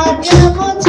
সাজাবো